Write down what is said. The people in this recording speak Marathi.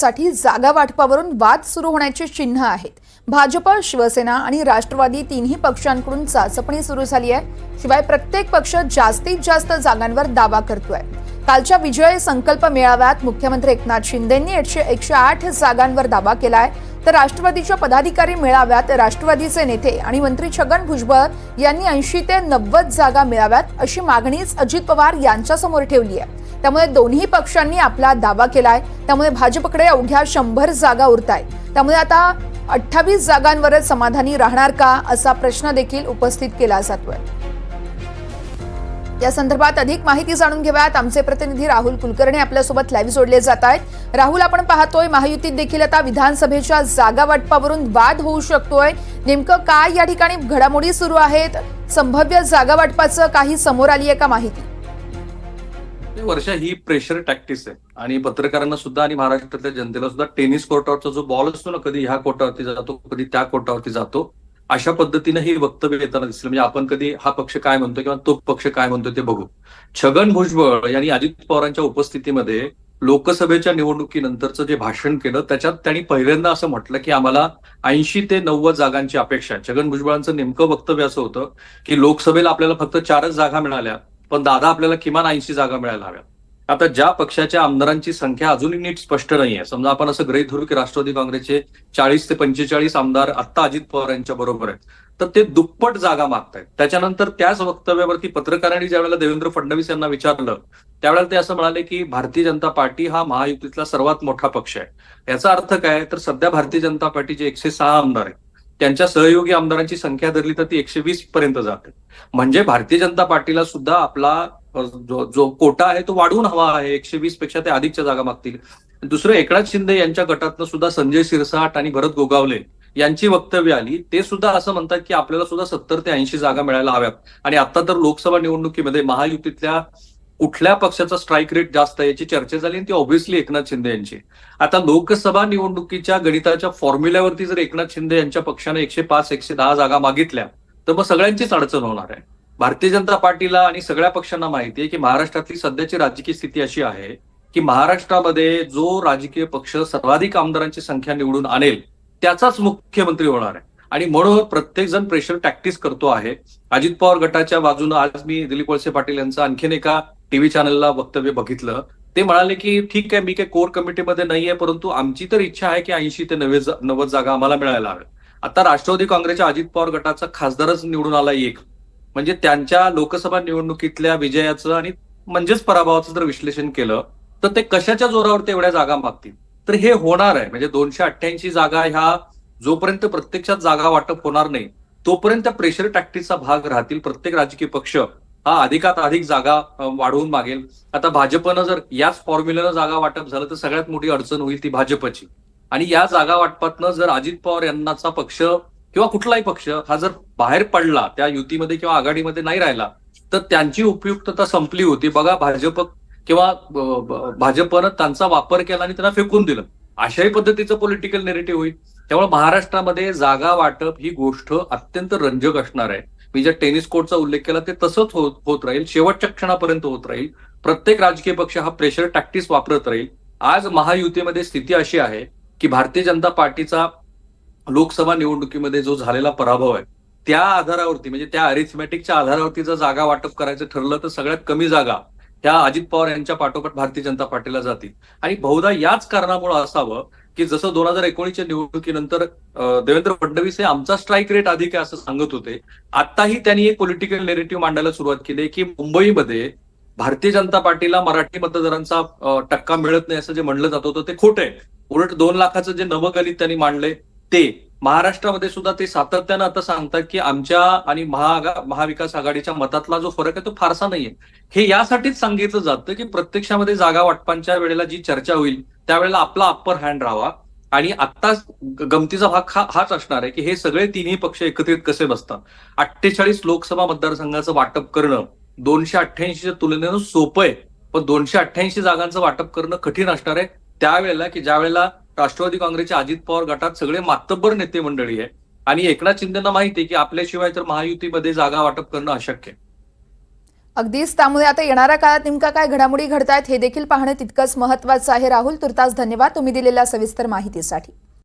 साठी जागा वाटपावरून वाद सुरू होण्याची चिन्ह आहेत. भाजप शिवसेना आणि राष्ट्रवादी तिन्ही पक्षांकडून चाचपणी सुरू झाली आहे. शिवाय प्रत्येक पक्ष जास्तीत जास्त जागांवर दावा करतोय. कालच्या विजय संकल्प मेळाव्यात मुख्यमंत्री एकनाथ शिंदेंनी एकशे एकशे आठ जागांवर दावा केलाय. तर राष्ट्रवादीच्या पदाधिकारी मेळाव्यात राष्ट्रवादीचे नेते आणि मंत्री छगन भुजबळ यांनी ऐंशी ते नव्वद जागा मिळाव्यात अशी मागणीच अजित पवार यांच्यासमोर ठेवली आहे. त्यामुळे दोन्ही पक्षांनी आपला दावा केलाय. त्यामुळे भाजपकडे अवघ्या शंभर जागा उरताय त्यामुळे आता अठ्ठावीस जागांवरच समाधानी राहणार का असा प्रश्न देखील उपस्थित केला जातोय. या संदर्भात अधिक माहिती जाणून घेऊयात. आमचे प्रतिनिधी राहुल कुलकर्णी आपल्यासोबत लाईव्ह जोडले जात आहेत. राहुल आपण पाहतोय महायुतीत देखील आता विधानसभेच्या जागा वाटपावरून वाद होऊ शकतोय. नेमकं काय या ठिकाणी घडामोडी सुरू आहेत? संभाव्य जागा वाटपाचं काही समोर आली आहे का माहिती? वर्षा ही प्रेशर टॅक्टिस आहे. आणि पत्रकारांना सुद्धा आणि महाराष्ट्रातल्या जनतेला सुद्धा टेनिस कोर्टावरचा जो बॉल असतो ना कधी ह्या कोर्टावरती जातो कधी त्या कोर्टावरती जातो. अशा पद्धतीनं ही वक्तव्य येताना दिसलं. म्हणजे आपण कधी हा पक्ष काय म्हणतो किंवा तो पक्ष काय म्हणतो ते बघू. छगन भुजबळ यांनी अजित पवारांच्या उपस्थितीमध्ये लोकसभेच्या निवडणुकीनंतरचं जे भाषण केलं त्याच्यात त्यांनी पहिल्यांदा असं म्हटलं की आम्हाला ऐंशी ते नव्वद जागांची अपेक्षा आहे. छगन भुजबळांचं नेमकं वक्तव्य असं होतं की लोकसभेला आपल्याला फक्त चारच जागा मिळाल्या पण दादा आपल्याला किमान ऐंशी जागा मिळायला हव्या आता ज्या पक्षाच्या आमदारांची संख्या अजूनही नीट स्पष्ट नाहीये. समजा आपण असं गृहीत धरू की राष्ट्रवादी काँग्रेसचे चाळीस ते पंचेचाळीस आमदार आत्ता अजित पवार यांच्या बरोबर आहेत. तर ते दुप्पट जागा मागतायत. त्याच्यानंतर त्याच वक्तव्यावरती पत्रकारांनी ज्यावेळेला देवेंद्र फडणवीस यांना विचारलं त्यावेळेला ते असं म्हणाले की भारतीय जनता पार्टी हा महायुतीतला सर्वात मोठा पक्ष आहे. याचा अर्थ काय तर सध्या भारतीय जनता पार्टीचे एकशे सहा आमदार आहेत. त्यांच्या सहयोगी आमदारांची संख्या धरली तर ती एकशे वीस पर्यंत जाते. म्हणजे भारतीय जनता पार्टीला सुद्धा आपला जो जो कोटा आहे तो वाढवून हवा आहे. एकशे वीसपेक्षा ते अधिकच्या जागा मागतील. दुसरं एकनाथ शिंदे यांच्या गटातनं सुद्धा संजय सिरसाट आणि भरत गोगावले यांची वक्तव्य आली. ते सुद्धा असं म्हणतात की आपल्याला सुद्धा सत्तर ते ऐंशी जागा मिळायला हव्यात. आणि आता तर लोकसभा निवडणुकीमध्ये महायुतीतल्या कुठल्या पक्षाचा स्ट्राईक रेट जास्त आहे याची चर्चा झाली आणि ती ऑब्व्हियसली एकनाथ शिंदे यांची. आता लोकसभा निवडणुकीच्या गणिताच्या फॉर्म्युल्यावरती जर एकनाथ शिंदे यांच्या पक्षाने एकशे पाच एकशे दहा जागा मागितल्या तर मग सगळ्यांचीच अडचण होणार आहे. भारतीय जनता पार्टीला आणि सगळ्या पक्षांना माहिती आहे की महाराष्ट्रातली सध्याची राजकीय स्थिती अशी आहे की महाराष्ट्रामध्ये जो राजकीय पक्ष सर्वाधिक आमदारांची संख्या निवडून आणेल त्याचाच मुख्यमंत्री होणार आहे. आणि म्हणून प्रत्येक जण प्रेशर टॅक्टिस करतो आहे. अजित पवार गटाच्या बाजूनं आज मी दिलीप वळसे पाटील यांचं आणखीन एका टीव्ही चॅनलला वक्तव्य बघितलं. ते म्हणाले की ठीक आहे मी काही कोर कमिटीमध्ये नाहीये परंतु आमची तर इच्छा आहे की ऐंशी ते नव्वद नव्वद जागा आम्हाला मिळायला हव्या. आता राष्ट्रवादी काँग्रेसच्या अजित पवार गटाचा खासदारच निवडून आला एक. म्हणजे त्यांच्या लोकसभा निवडणुकीतल्या विजयाचं आणि म्हणजेच पराभवाचं जर विश्लेषण केलं तर ते कशाच्या जोरावर ते एवढ्या जागा मागतील? तर हे होणार आहे. म्हणजे दोनशे अठ्ठ्याऐंशी जागा ह्या जोपर्यंत प्रत्यक्षात जागा वाटप होणार नाही तोपर्यंत प्रेशर टॅक्टिसचा भाग राहतील. प्रत्येक राजकीय पक्ष हा अधिकात अधिक जागा वाढवून मागेल. आता भाजपनं जर याच फॉर्म्युल्यानं जागा वाटप झालं तर सगळ्यात मोठी अडचण होईल ती भाजपची. आणि या जागा वाटपातनं जर अजित पवार यांनाचा पक्ष किंवा कुठलाही पक्ष हा जर बाहेर पडला त्या युतीमध्ये किंवा आघाडीमध्ये नाही राहिला तर त्यांची उपयुक्तता संपली होती. बघा भाजप किंवा भाजपनं त्यांचा वापर केला आणि त्यांना फेकून दिलं. अशाही पद्धतीचं पॉलिटिकल नेरेटिव्ह होईल. त्यामुळे महाराष्ट्रामध्ये जागा वाटप ही गोष्ट अत्यंत रंजक असणार आहे. मी ज्या टेनिस कोर्टचा उल्लेख केला ते तसंच होत होत राहील. शेवटच्या क्षणापर्यंत होत राहील. प्रत्येक राजकीय पक्ष हा प्रेशर टॅक्टिस वापरत राहील. आज महायुतीमध्ये स्थिती अशी आहे की भारतीय जनता पार्टीचा लोकसभा निवडणुकीमध्ये जो झालेला पराभव आहे त्या आधारावरती म्हणजे त्या अरिथमॅटिकच्या आधारावरती जर जागा वाटप करायचं ठरलं तर सगळ्यात कमी जागा त्या अजित पवार यांच्या पाठोपाठ भारतीय जनता पार्टीला जातील. आणि बहुधा याच कारणामुळे असावं की जसं दोन हजार एकोणीसच्या निवडणुकीनंतर देवेंद्र फडणवीस हे आमचा स्ट्राईक रेट अधिक आहे असं सांगत होते. आताही त्यांनी एक पॉलिटिकल नेरेटिव्ह मांडायला सुरुवात केली की मुंबईमध्ये भारतीय जनता पार्टीला मराठी मतदारांचा टक्का मिळत नाही असं जे म्हणलं जात होतं ते खोटं आहे. उलट दोन लाखाचं जे नवगलित त्यांनी मांडले ते महाराष्ट्रामध्ये सुद्धा ते सातत्यानं आता सांगतात की आमच्या आणि महागा महाविकास आघाडीच्या मतातला जो फरक आहे तो फारसा नाहीये. हे यासाठीच सांगितलं जातं की प्रत्यक्षामध्ये जागा वाटपांच्या वेळेला जी चर्चा होईल त्यावेळेला आपला अप्पर हँड राहावा. आणि आता गमतीचा भाग हा हाच असणार आहे की हे सगळे तिन्ही पक्ष एकत्रित कसे बसतात? अठ्ठेचाळीस लोकसभा मतदारसंघाचं वाटप करणं दोनशे अठ्ठ्याऐंशीच्या तुलनेनं सोपं आहे. पण दोनशे अठ्ठ्याऐंशी जागांचं वाटप करणं कठीण असणार आहे. त्यावेळेला की ज्या वेळेला राष्ट्रवादी काँग्रेसच्या अजित पवार गटात सगळे मातब्बर नेते मंडळी आहे. आणि एकनाथ शिंदेना माहिती आहे की आपल्याशिवाय तर महायुतीमध्ये जागा वाटप करणं अशक्य आहे. अगदीच त्यामुळे आता येणाऱ्या काळात नेमका काय घडामोडी घडतायत हे देखील पाहणं तितकंच महत्वाचं आहे. राहुल तुर्तास धन्यवाद. तुम्ही दिलेल्या सविस्तर माहितीसाठी.